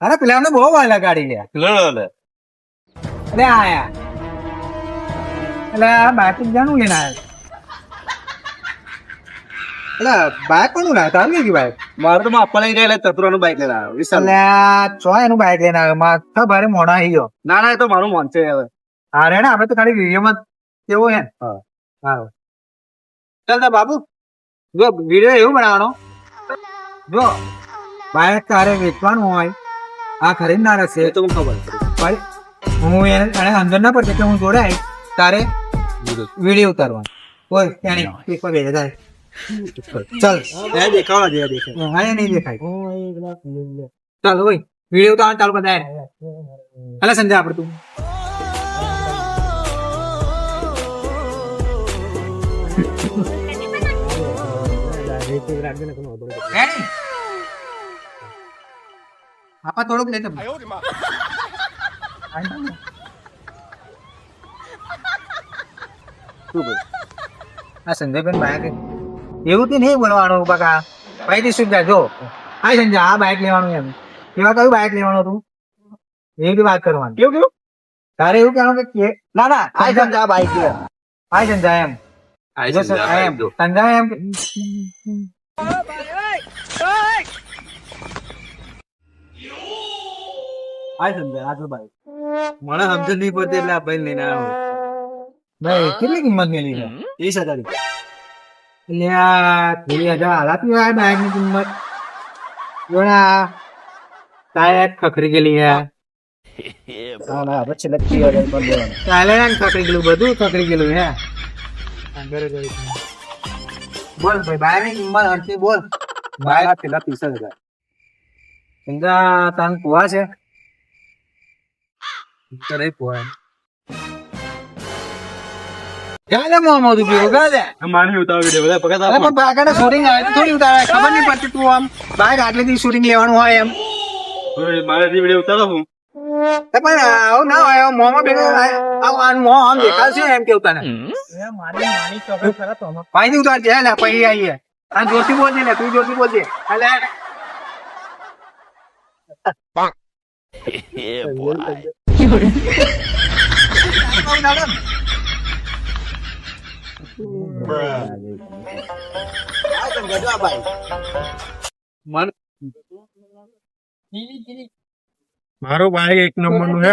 અરે પેલા બહુ વાર લગાડી લે. અરે આયા એટલે આ બાઇક જાનું લઈને આવ્યો એટલે બાઇક કોનું લાવ્યો તારું કઈ બાઇક મારે તો માપા લઈ ગયા તતરાનું બાઈક લઈને આવ્યો વિશાલ. એટલે એનું બાઇક લઈને આવ્યો માથા ભારે મોડા આવી ગયો. ના ના એ તો મારું મોન છે હવે. હા રે ને આપણે તો ખાલી વિડીયોમાં કેવો હે હા. હા. ચાલ તો બાબુ. જો વીડિયો એવું બનાવવાનો? જો બાઇક તારે વેચવાનું હોય આ ખરીદનાર હશે તો હું ખબર હું એને એને અંદર ના પડશે કે હું જોડાય તારે વીડિયો ઉતારવાનો. કોઈ ત્યાં નહીં કોઈ ભેગા થાય. ચાલ. એ દેખાવા જેવા દેખાય હા એ નહીં દેખાય. ચાલ ભાઈ વીડિયો ઉતારવાનું ચાલુ બધા એટલે સંજય આપણે તું. Ready? આપા થોડુંક લેતો આ સંજયભાઈ બાઈક એવું તો નહીં બોલવાનું બકા ભાઈ શું જો. હા સંજય આ બાઈક લેવાનું એમ. એવા કયું બાઈક લેવાનું હતું? એવી બી વાત કરવાની. કેવું કેવું તારે એવું કહેવાનું કે ના ના. આ સંજય આ બાઈક લે આ સંજય એમ. જો સંજય એમ. સંજય એમ આ સમજે આ તો બાઈક મને સમજ નહીં પડતી એટલે આ ભાઈ લઈને આવ્યો. ભાઈ કેટલી કિંમત મેલી છે? ત્રીસ હજાર એટલે આ ત્રીસ હજાર હાલાતી આ બાઈકની કિંમત જો તારે ખખરી ગયેલી હે. ખખરી ગયેલું બધું ખખરી ગયેલું હે. બોલ ભાઈ બાયની કિંમત હરતી બોલ. બાઈક પેલા ત્રીસ હજાર. તન કુવા છે? કરે પોય ક્યારે મોહમ્મદ ઊભી ગાલે માની ઉતાર વિડિયો બધા પકડ અરે પણ બાગાને શૂટિંગ આવે તો થોડી ઉતારે ખબર નહીં પડતી તું આમ બાઈક આટલેથી શૂટિંગ લેવાનું હોય એમ મારે વિડિયો ઉતારો હું તો પણ આવું ના હોય આવું મોંમાં થાય. આવું આનું મોં આમ દેખાશે એમ કેવું તને પાણી ઉતારજે હે લે પછી આવીએ આ જોતી બોલજે લે તું Yeah, બોલજે એટલે મારું બાઈક એક નંબરનું છે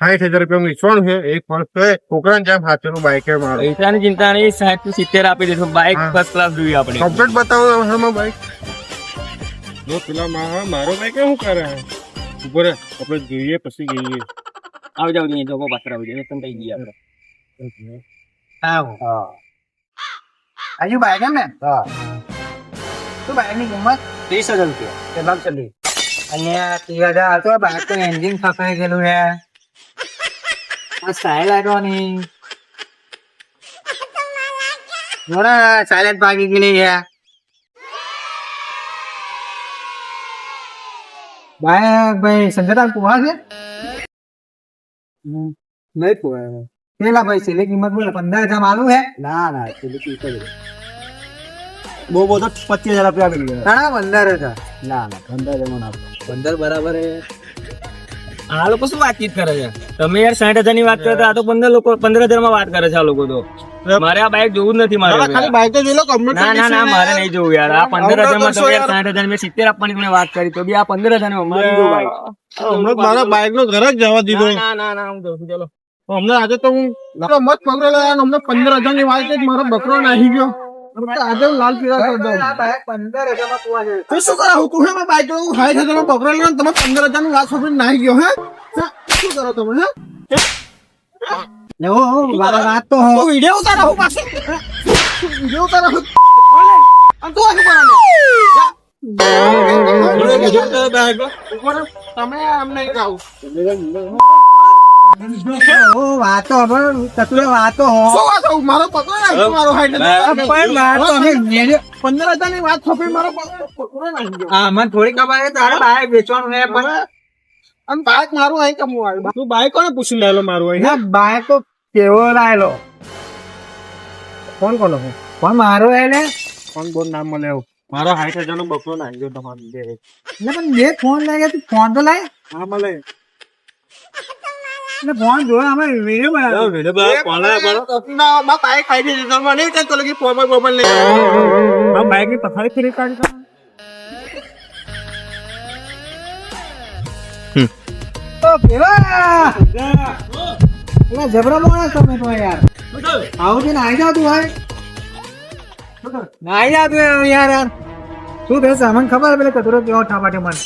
સાઠ હજાર રૂપિયા ઇસવાનું છે. એક વર્ષ તો છોકરા જેમ હાથેનું બાઈક છે મારું. પૈસાની ચિંતા નહીં સાહેબ તું સિત્તેર આપી દેશું બાઇક ફર્સ્ટ ક્લાસ જોઈએ આપણે. કમ્પ્લેટ બતાવો બાઈક જો પેલા મારા મારો બાઈક શું કરે? ઉપર આપણે જોઈએ પછી ગઈએ આવી જાવ નહીં જોકો પાછળ આવી જાય તમે થઈ ગયા આપણે આવો હજુ બાઈક એમ ને હા શું બાઈકની કિંમત ત્રીસ હજાર રૂપિયા કેટલા ચાલી અહીંયા ત્રીસ હજાર આવતો બાઈક તો એન્જિન ફસાઈ ગયેલું છે આ સ્ટાઇલ આટવાની જોડા સાયલેન્ટ ભાગી ગયેલી છે બાઈક ભાઈ સંજયતા કુવા છે નહીં પોય પેલા ભાઈ છેલ્લી કિંમત બોલે પંદર હજાર માલું હે? ના ના ત્રીસ હજાર બહુ બહુ તો પચીસ હજાર રૂપિયા આપી ગયા ના પંદર હજાર. ના ના પંદર હજાર ના પંદર બરાબર આ લોકો શું વાતચીત કરે છે? તમે યાર સાઠ હજારની વાત કરો તો આ તો પંદર લોકો પંદર હજારમાં વાત કરે છે આ લોકો તો. મારે આ બાઇક જોવું જ નથી મારે ખાલી બાઈક તો જોઈ લો કમ્પ્લીટ ના ના ના મારે નહીં જોવું યાર. આ 15000 માં તમે યાર. સાઠ હજાર મેં સિત્તેર આપવાની તમને વાત કરી તો બી આ પંદર હજાર મારી જો બાઇક હમણાં મારા બાઈક નો ઘર જ જવા દીધો. ના ના ના હું જોઉં ચલો. હમણાં આજે તો હું મત પકડેલો યાર હમણાં પંદર હજારની વાત છે મારો બકરો નાહી ગયો. આજે લાલ પીળા કરી દઉં પંદર હજારમાં કુવા શું કરો? હું તું હે બાઈક હું સાઠ હજારમાં પકડેલો તમે પંદર હજારની વાત સાંભળીને નાહી ગયો હે? શું કરો તમે હે? ઓ ઓ, મારા વાત તો હો વીડિયો ઉતારો હું પાછો? વીડિયો ઉતારો હું? અને તું શું કરો તમે આમ ગાવ ઓ વાતો વાતો હો. શું વાત? આવું? મારો પકડો મારો. પંદર હજારની વાત છોપી મારો હા મને થોડી ખબર તારે બાઈક વેચવાનું હે પણ અને બાઈક મારું અહીં કમવું આવ્યું તું બાઈક કોને પૂછી લેલો મારું અહીં. બાઈકો કેવો લાયેલો? કોણ કોણ હું પણ મારો એને કોણ કોણ નામ મળે મારો સાઠ હજાર નો બકરો નાખી ગયો તમારે બે એટલે પણ બે ફોન લઈ ગયા તું ફોન તો લાય. હા મળે. એટલે ફોન જો અમે વીડિયો બનાવ્યો. વીડિયો બનાવો, કોણ બોલો. ના મા બાઈક ખાઈ દે તો મને કે તો લગી ફોર્મલ મોબાઈલ લઈ. આ બાઈકની પથારી ફરી કાઢી કાઢ. તો પેલા! પેલા જબરા માણસ તમે તો યાર. આવું છે ને આઈ જાવ તું ભાઈ તું યાર યાર. શું થશે મને ખબર પેલા કચરો કેવો ઠાપાટે મને.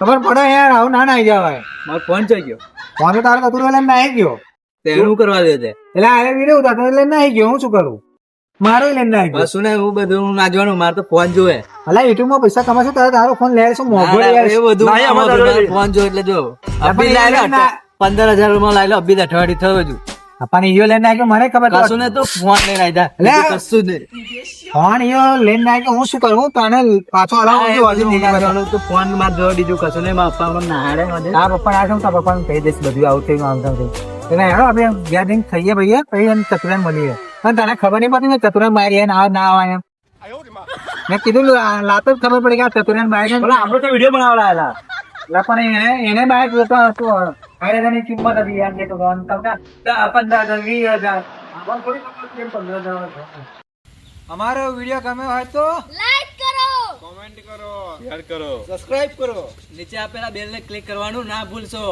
ખબર પડે યાર આવું ના નાઈ જાવ મારો ફોન ચઈ ગયો. ફોન તો તારો કચરો લઈને નાઈ ગયો. તેનું કરવા દે તે? એટલે આ વીડિયો ઉતારતો લઈને નાઈ ગયો. હું શું કરું? મારો લઈને ગયો. શું ને હું બધું હું નાચવાનું મારે તો ફોન જોવે. અલા યુટ્યુબમાં પૈસા કમાશો તારે તારો ફોન લે છે મોઘો યાર. એ બધું ના, ફોન જો એટલે જો. અભી આ- પંદર હજારમાં લો અભી અઠવાડિયું થયું હજુ અપાને ઈયો લઈને આવ્યો? મને ખબર કશું ને તો ફોન લઈને આવ્યા લે. કશું નહીં. ફોન ઈયો લઈને આવ્યો? હું શું કરું? તને પાછો હલાવું. તો ફોનમાં જો દીધું કશું નહીં મારા પપ્પા મને. મને આ પપ્પા ના પપ્પા પપ્પાને કહી દઈશ બધું આવું થયું આમ થયું. એટલે હેડો આપણે ગયા થઈએ ભાઈએ પછી એને ચતુરાન મળીએ. પણ તને ખબર નહીં પડતી ને ચતુરાન મારી ના ના આવે એમ. મેં કીધું લાતો જ ખબર પડી કે આ ચતુરાન બાય આપણે તો વીડિયો બનાવવા. એટલે પણ એને એને બાય જોતો હતો. આયરાની કિંમત હતી યાર કે તો તમને પંદર હજાર વીસ હજાર. અમારો વીડિયો ગમ્યો હોય તો શેર કરો નીચે આપેલા બેલ ને ક્લિક કરવાનું ના ભૂલશો